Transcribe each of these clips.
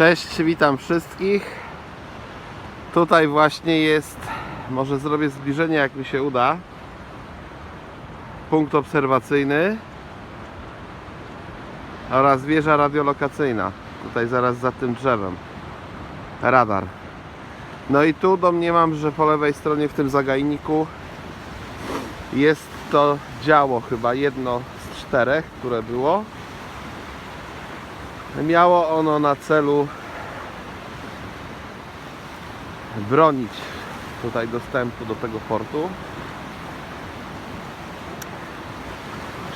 Cześć, witam wszystkich. Tutaj właśnie jest, może zrobię zbliżenie jak mi się uda. Punkt obserwacyjny oraz wieża radiolokacyjna. Tutaj zaraz za tym drzewem. Radar. No i tu domniemam, że po lewej stronie w tym zagajniku jest to działo chyba jedno z czterech, które było. Miało ono na celu bronić tutaj dostępu do tego portu.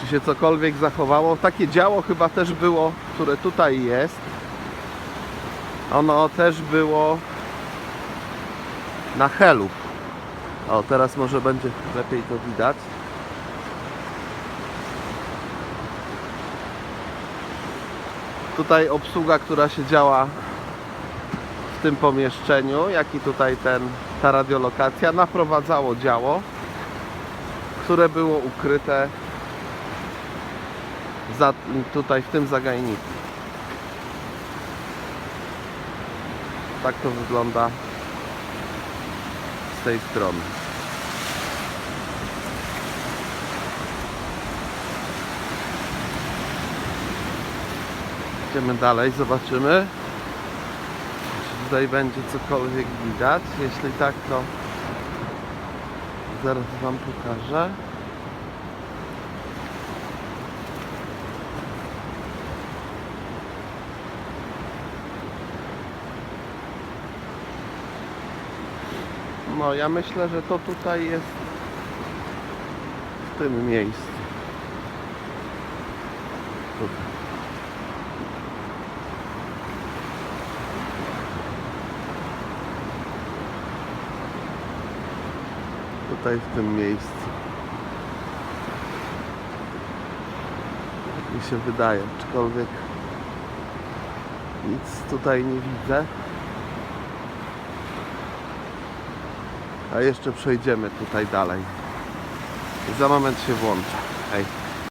Czy się cokolwiek zachowało? Takie działo chyba też było, które tutaj jest. Ono też było na helu. O, teraz może będzie lepiej to widać. Tutaj obsługa, która się działa w tym pomieszczeniu, jak i tutaj ten, ta radiolokacja, naprowadzało działo, które było ukryte za, tutaj w tym zagajniku. Tak to wygląda z tej strony. Idziemy dalej, zobaczymy. Czy tutaj będzie cokolwiek widać. Jeśli tak, to zaraz Wam pokażę. No, ja myślę, że to tutaj jest w tym miejscu. Tutaj. Tutaj w tym miejscu. Mi się wydaje, aczkolwiek nic tutaj nie widzę. A jeszcze przejdziemy tutaj dalej. I za moment się włączę. Hej.